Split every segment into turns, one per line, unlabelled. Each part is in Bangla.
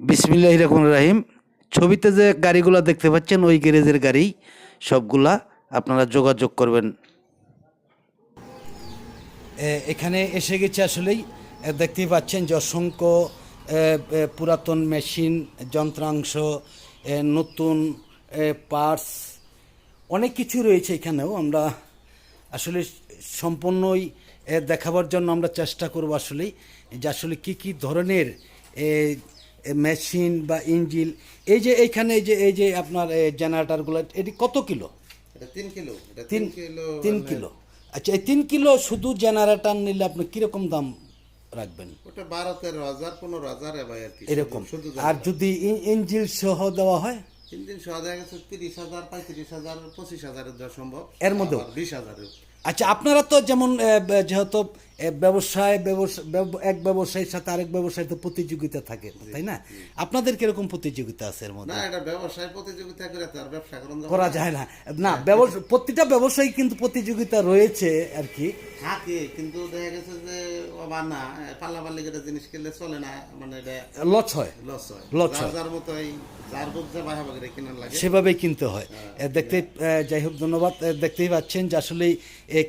বিসমিল্লাহ রহমান রাহিম। ছবিতে যে গাড়িগুলো দেখতে পাচ্ছেন, ওই গ্যারেজের গাড়ি, সবগুলা আপনারা যোগাযোগ করবেন। এখানে এসে গেছে আসলেই দেখতেই পাচ্ছেন যে অসংখ্য পুরাতন মেশিন, যন্ত্রাংশ নতুন পার্টস, অনেক কিছু রয়েছে এখানেও। আমরা আসলে সম্পূর্ণই দেখাবার জন্য আমরা চেষ্টা করব আসলেই যে আসলে কি কি ধরনের মেশিন বা ইঞ্জিল এই যে এইখানে এই যে এই যে আপনার জেনারেটারগুলো এটি কত কিলো?
এটা তিন কিলো এটা
তিন
তিন কিলো
তিন
মানে
কিলো। আচ্ছা এই তিন কিলো শুধু জেনারেটার নিলে আপনি কীরকম দাম রাখবেন?
ওটা বারো তেরো হাজার পনেরো হাজার
এরকম। আর যদি ইঞ্জিল সহ দেওয়া হয়?
তিন দিন সহ দেখা গেছে তিরিশ হাজার পঁয়ত্রিশ হাজার পঁচিশ হাজারের দেওয়া সম্ভব।
এর
মধ্যে বিশ হাজারের।
আচ্ছা আপনারা তো যেমন যেহেতু ব্যবসায় ব্যবসা- এক ব্যবসায়ীর সাথে আরেক ব্যবসায়ী তো প্রতিযোগিতা থাকে তাই না? আপনাদের কীরকম প্রতিযোগিতা আছে এর মধ্যে?
না এটা ব্যবসায় প্রতিযোগিতা করে তার ব্যবসা
করা যায় না। না প্রতিটা ব্যবসায়ী কিন্তু প্রতিযোগিতা রয়েছে আর কি।
থাকে কিন্তু দেখা গেছে যে আবার না পাল্লা পাল্লি করে জিনিস কিনলে চলে না মানে এটা
লস হয়।
লস হয়। যার
হয়।
যার মতো যার বুঝতে বাহা বাগেরে কিনার লাগে।
সেভাবেই কিনতে হয়। এ, দেখতে যাই হোক ধন্যবাদ। দেখতেই পাচ্ছেন যে আসলে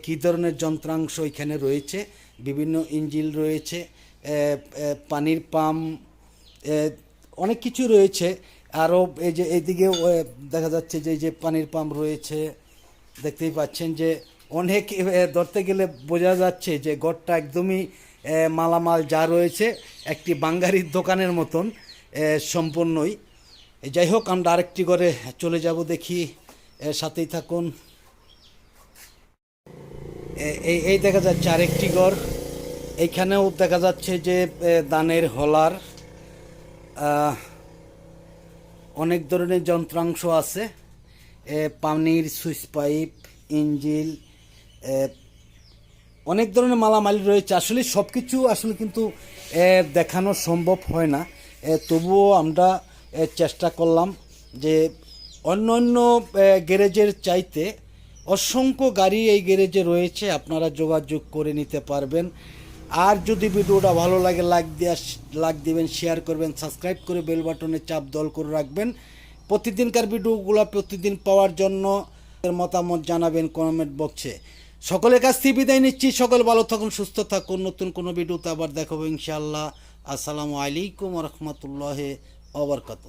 কী ধরনের যন্ত্রাংশ এখানে রয়েছে। বিভিন্ন ইঞ্জিল রয়েছে পানির পাম্প অনেক কিছু রয়েছে। আরও এই যে এইদিকেও এ, দেখা যাচ্ছে যে এই যে পানির পাম্প রয়েছে। দেখতেই পাচ্ছেন যে অনেক ধরতে গেলে বোঝা যাচ্ছে যে গড়টা একদমই মালামাল যা রয়েছে, একটি বাঙ্গারির দোকানের মতন সম্পূর্ণই। যাই হোক, আমরা আরেকটি ঘরে চলে যাব দেখি। সাথেই থাকুন। এই এই দেখা যাচ্ছে আরেকটি ঘর। এইখানেও দেখা যাচ্ছে যে দানের হলার। অনেক ধরনের যন্ত্রাংশ আছে। পানির সুইচ পাইপ, ইঞ্জিল অনেক ধরনের মালামালি রয়েছে। আসলে সব কিছু আসলে কিন্তু দেখানো সম্ভব হয় না। তবুও আমরা চেষ্টা করলাম যে অন্য অন্য গ্যারেজের চাইতে অসংখ্য গাড়ি এই গ্যারেজে রয়েছে। আপনারা যোগাযোগ করে নিতে পারবেন। আর যদি ভিডিওটা ভালো লাগে লাইক দেওয়া লাইক দিবেন শেয়ার করবেন সাবস্ক্রাইব করে বেল বাটনে চাপ দল করে রাখবেন। প্রতিদিনকার ভিডিওগুলো প্রতিদিন পাওয়ার জন্য মতামত জানাবেন কমেন্ট বক্সে সকলের কাছ থেকে বিদায় নিচ্ছি। সকল ভালো থাকুন, সুস্থ থাকুন। নতুন কোনো ভিডিওতে আবার দেখাবো ইনশাআল্লাহ। আসসালামু আলাইকুম রহমতুল্লাহ ওবরকাত